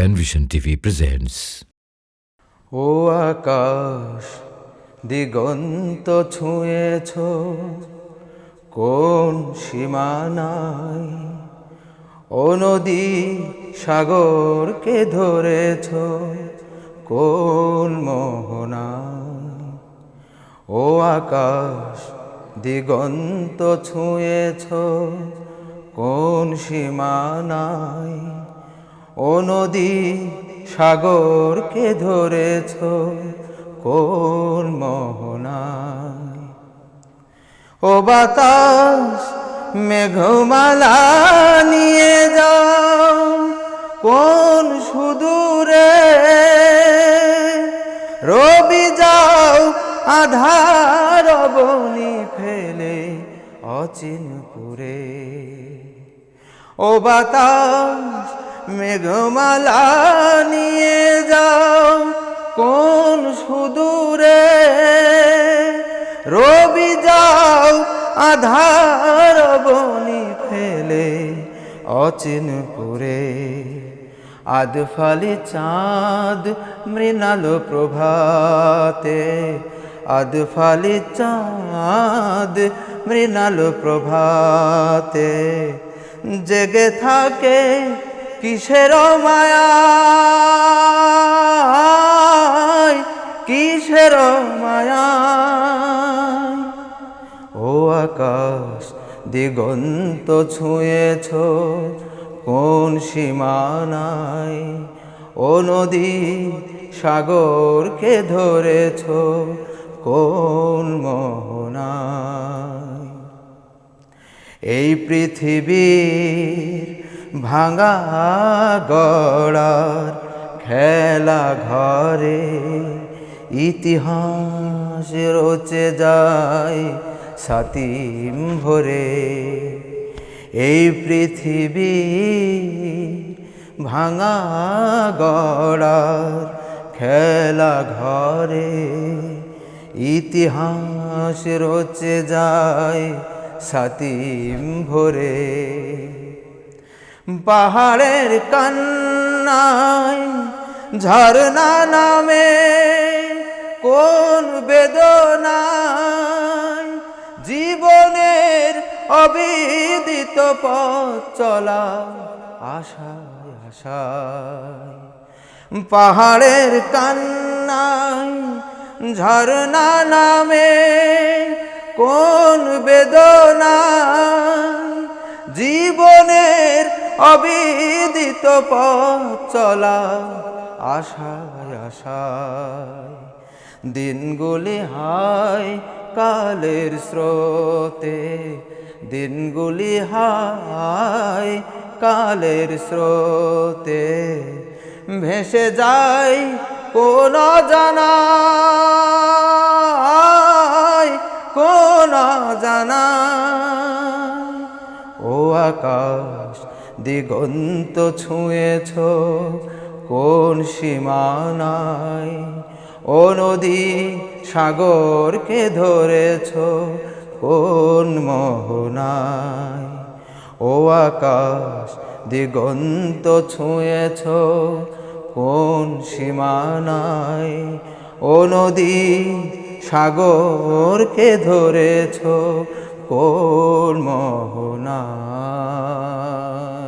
Penvision TV presents ও আকাশ, দিগন্ত ছুঁয়েছ, কোন সীমানায়? ও নদী সাগরকে ধরেছ, কোন মোহনায়? ও আকাশ, দিগন্ত ছুঁয়েছ, কোন সীমানায়? ও নদী সাগরকে ধরেছ কোন মোহনায়? ও বাতাস মেঘমালা নিয়ে যাও কোন সুদূরে? রবি যাও আধার বনি ফেলে অচিনপুরে। ও বাতাস মেঘমালা নিয়ে যাও কোন সুদূরে। রবি যাও, আধার বনি ফেলে অচিনপুরে আদফালি চাঁদ মৃণাল প্রভাতে। আদফালি চাঁদ মৃণাল প্রভাতে। জেগে থাকে কিসের মায়া? কিসের মায়া? ও আকাশ, দিগন্ত ছুঁয়েছ কোন সীমানায়? ও নদী, সাগরকে ধরেছ কোন মোহনায়? এই পৃথিবীর ভাঙা গড়ার খেলা ঘরে ইতিহাস রচে যায় সাতিম ভরে। এই পৃথিবী ভাঙা গড়ার খেলা ঘরে ইতিহাস রচে যায় সাতিম ভরে। পাহাড়ের কান্নায় ঝর্ণা নামে কোন বেদনায় জীবনের অবিদিত পথ চলা আশায় আশায় পাহাড়ের কান্নায় ঝর্ণা নামে কোন বেদনা জীবনের অবিদিত পথ চলা আশায় আশায়। দিনগুলি হায় কালের স্রোতে, দিনগুলি হায় কালের স্রোতে। ভেসে যায় কোন জানা আকাশ দিগন্ত ছুঁয়েছ, কোন সীমানায়? ও নদী সাগরকে ধরেছ, কোন মোহনায়? ও আকাশ দিগন্ত ছুঁয়েছ, কোন সীমানায়? ও নদী সাগরকে ধরেছ কোন মোহনায়